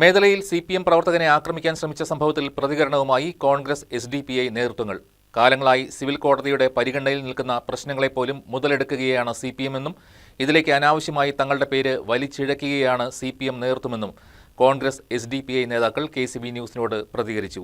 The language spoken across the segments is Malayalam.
മേഖലയിൽ സി പി എം പ്രവർത്തകനെ ആക്രമിക്കാൻ ശ്രമിച്ച സംഭവത്തിൽ പ്രതികരണവുമായി Congress S D P I നേതൃത്വങ്ങൾ. കാലങ്ങളായി സിവിൽ കോടതിയുടെ പരിഗണനയിൽ നിൽക്കുന്ന പ്രശ്നങ്ങളെപ്പോലും മുതലെടുക്കുകയാണ് സി പി എമ്മെന്നും ഇതിലേക്ക് അനാവശ്യമായി തങ്ങളുടെ പേര് വലിച്ചിഴക്കുകയാണ് C P M നേതൃത്വമെന്നും Congress S D P I നേതാക്കൾ കെ സി ബി ന്യൂസിനോട് പ്രതികരിച്ചു.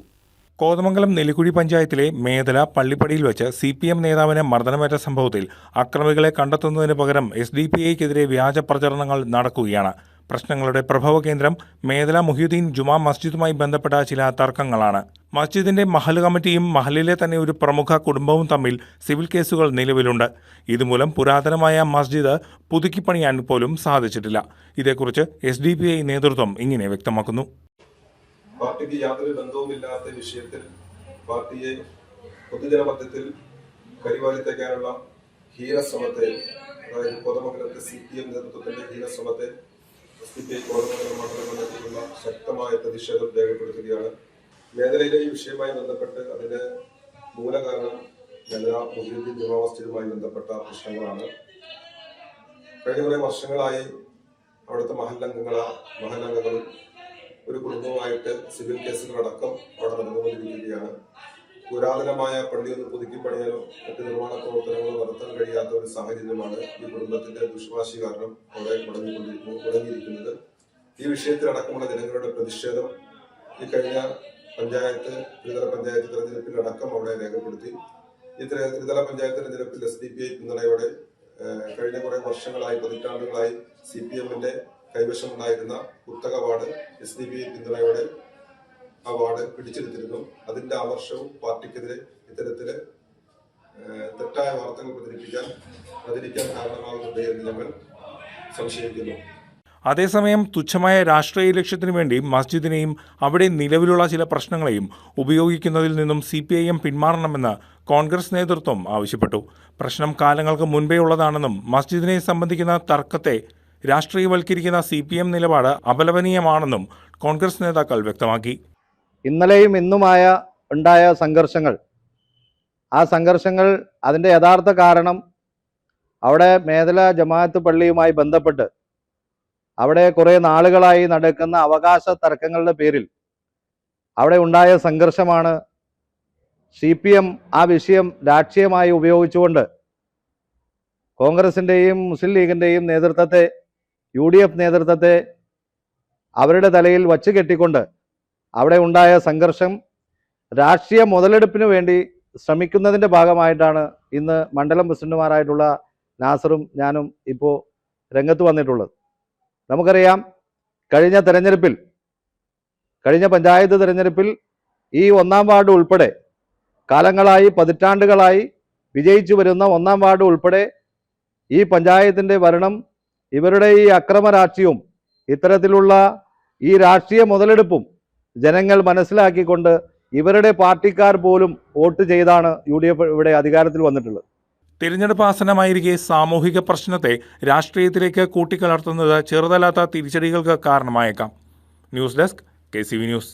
കോതമംഗലം നെല്ലിക്കുഴി പഞ്ചായത്തിലെ മേദല പള്ളിപ്പടിയിൽ വെച്ച് സി പി എം നേതാവിന് മർദ്ദനമേറ്റ സംഭവത്തിൽ അക്രമികളെ കണ്ടെത്തുന്നതിന് പകരം എസ് ഡി പി ഐക്കെതിരെ വ്യാജ പ്രചരണങ്ങൾ നടക്കുകയാണ്. പ്രശ്നങ്ങളുടെ പ്രഭവ കേന്ദ്രം മേദല മുഹ്യുദ്ദീൻ ജുമാ മസ്ജിദുമായി ബന്ധപ്പെട്ട ചില തർക്കങ്ങളാണ്. മസ്ജിദിന്റെ മഹൽ കമ്മിറ്റിയും മഹലിലെ തന്നെ ഒരു പ്രമുഖ കുടുംബവും തമ്മിൽ സിവിൽ കേസുകൾ നിലവിലുണ്ട്. ഇതുമൂലം പുരാതനമായ മസ്ജിദ് പുതുക്കിപ്പണിയാൻ പോലും സാധിച്ചിട്ടില്ല. ഇതേക്കുറിച്ച് എസ് ഡി പി ഐ നേതൃത്വം ഇങ്ങനെ വ്യക്തമാക്കുന്നു. പാർട്ടിക്ക് യാതൊരു ബന്ധവുമില്ലാത്ത വിഷയത്തിൽ പാർട്ടിയെ പൊതുജനമധ്യത്തിൽ കരിവാരിത്തേക്കാനുള്ള ഹീനശ്രമത്തെ അതായത് കോതമംഗലത്തെ സി പി എം നേതൃത്വത്തിന്റെ ഹീനശ്രമത്തെ മണ്ഡലം കമ്മിറ്റിയിലുള്ള ശക്തമായ പ്രതിഷേധം രേഖപ്പെടുത്തുകയാണ്. മേഖലയിലെ ഈ വിഷയവുമായി ബന്ധപ്പെട്ട് അതിന് മൂലകാരണം ജനത മുസ്ലിം ജുമാ ബന്ധപ്പെട്ട പ്രശ്നങ്ങളാണ്. കഴിഞ്ഞ കുറേ വർഷങ്ങളായി അവിടുത്തെ മഹല്ലംഗങ്ങള മഹലംഗങ്ങളും ഒരു കുടുംബവുമായിട്ട് സിവിൽ കേസുകളടക്കം അവിടെ നടന്നുകൊണ്ടിരിക്കുകയാണ്. പുരാതനമായ പള്ളി ഒന്ന് പുതുക്കി പണിയാനോ മറ്റ് നിർമ്മാണ പ്രവർത്തനങ്ങളോ നടത്താൻ കഴിയാത്ത ഒരു സാഹചര്യമാണ് ഈ കുടുംബത്തിന്റെ ദുഷ്വാശി കാരണം അവിടെ മുടങ്ങിക്കൊണ്ടിരിക്കുന്നു ഈ വിഷയത്തിലടക്കമുള്ള ജനങ്ങളുടെ പ്രതിഷേധം ഈ കഴിഞ്ഞ പഞ്ചായത്ത് ത്രിതല പഞ്ചായത്ത് തെരഞ്ഞെടുപ്പിൽ അടക്കം അവിടെ രേഖപ്പെടുത്തി. ഈ ത്രി- ത്രിതല പഞ്ചായത്ത് തെരഞ്ഞെടുപ്പിൽ എസ് ഡി പി ഐ പിന്തുണയോടെ കഴിഞ്ഞ കുറെ വർഷങ്ങളായി പതിറ്റാണ്ടുകളായി സി പി എമ്മിന്റെ കൈവശമുണ്ടായിരുന്ന കുത്തക ward S D P I പിന്തുണയോടെ ആ വാർഡ് പിടിച്ചെടുത്തിരുന്നു. അതിന്റെ ആവർഷവും പാർട്ടിക്കെതിരെ ഇത്തരത്തിൽ തെറ്റായ വാർത്തകൾ പ്രചരിപ്പിക്കാൻ പ്രചരിക്കാൻ കാരണമാകുന്നുണ്ട് എന്ന് ഞങ്ങൾ സംശയിക്കുന്നു. അതേസമയം തുച്ഛമായ രാഷ്ട്രീയ ലക്ഷ്യത്തിനു വേണ്ടി മസ്ജിദിനെയും അവിടെ നിലവിലുള്ള ചില പ്രശ്നങ്ങളെയും ഉപയോഗിക്കുന്നതിൽ നിന്നും സി പി ഐ എം പിന്മാറണമെന്ന് കോൺഗ്രസ് നേതൃത്വം ആവശ്യപ്പെട്ടു. പ്രശ്നം കാലങ്ങൾക്ക് മുൻപേ ഉള്ളതാണെന്നും മസ്ജിദിനെ സംബന്ധിക്കുന്ന തർക്കത്തെ രാഷ്ട്രീയവൽക്കരിക്കുന്ന സി പി എം നിലപാട് അപലപനീയമാണെന്നും കോൺഗ്രസ് നേതാക്കൾ വ്യക്തമാക്കി. ഇന്നലെയും ഇന്നുമായ ഉണ്ടായ സംഘർഷങ്ങൾ. ആ സംഘർഷങ്ങൾ അതിന്റെ യഥാർത്ഥ കാരണം അവിടെ മേഖല ജമാഅത്ത് പള്ളിയുമായി ബന്ധപ്പെട്ട് അവിടെ കുറേ നാളുകളായി നടക്കുന്ന അവകാശ തർക്കങ്ങളുടെ പേരിൽ അവിടെ ഉണ്ടായ സംഘർഷമാണ് സി പി എം ആ വിഷയം രാഷ്ട്രീയമായി ഉപയോഗിച്ചുകൊണ്ട് കോൺഗ്രസിന്റെയും മുസ്ലിം ലീഗിന്റെയും നേതൃത്വത്തെ യു ഡി എഫ് നേതൃത്വത്തെ അവരുടെ തലയിൽ വച്ച് കെട്ടിക്കൊണ്ട് അവിടെ ഉണ്ടായ സംഘർഷം രാഷ്ട്രീയ മുതലെടുപ്പിന് വേണ്ടി ശ്രമിക്കുന്നതിന്റെ ഭാഗമായിട്ടാണ് ഇന്ന് മണ്ഡലം പ്രസിഡന്റുമാരായിട്ടുള്ള നാസറും ഞാനും ഇപ്പോൾ രംഗത്ത് വന്നിട്ടുള്ളത്. നമുക്കറിയാം കഴിഞ്ഞ തെരഞ്ഞെടുപ്പിൽ കഴിഞ്ഞ പഞ്ചായത്ത് തെരഞ്ഞെടുപ്പിൽ ഈ ഒന്നാം വാർഡ് ഉൾപ്പെടെ കാലങ്ങളായി പതിറ്റാണ്ടുകളായി വിജയിച്ചു വരുന്ന ഒന്നാം വാർഡ് ഉൾപ്പെടെ ഈ പഞ്ചായത്തിന്റെ ഭരണം ഇവരുടെ ഈ അക്രമ രാഷ്ട്രീയവും ഇത്തരത്തിലുള്ള ഈ രാഷ്ട്രീയ മുതലെടുപ്പും ജനങ്ങൾ മനസ്സിലാക്കിക്കൊണ്ട് ഇവരുടെ പാർട്ടിക്കാർ പോലും വോട്ട് ചെയ്താണ് യു ഡി എഫ് ഇവിടെ അധികാരത്തിൽ വന്നിട്ടുള്ളത്. തിരഞ്ഞെടുപ്പ് ആസന്നമായിരിക്കെ സാമൂഹിക പ്രശ്നത്തെ രാഷ്ട്രീയത്തിലേക്ക് കൂട്ടിക്കലർത്തുന്നത് ചെറുതല്ലാത്ത തിരിച്ചടികൾക്ക് കാരണമായേക്കാം. News desk K news.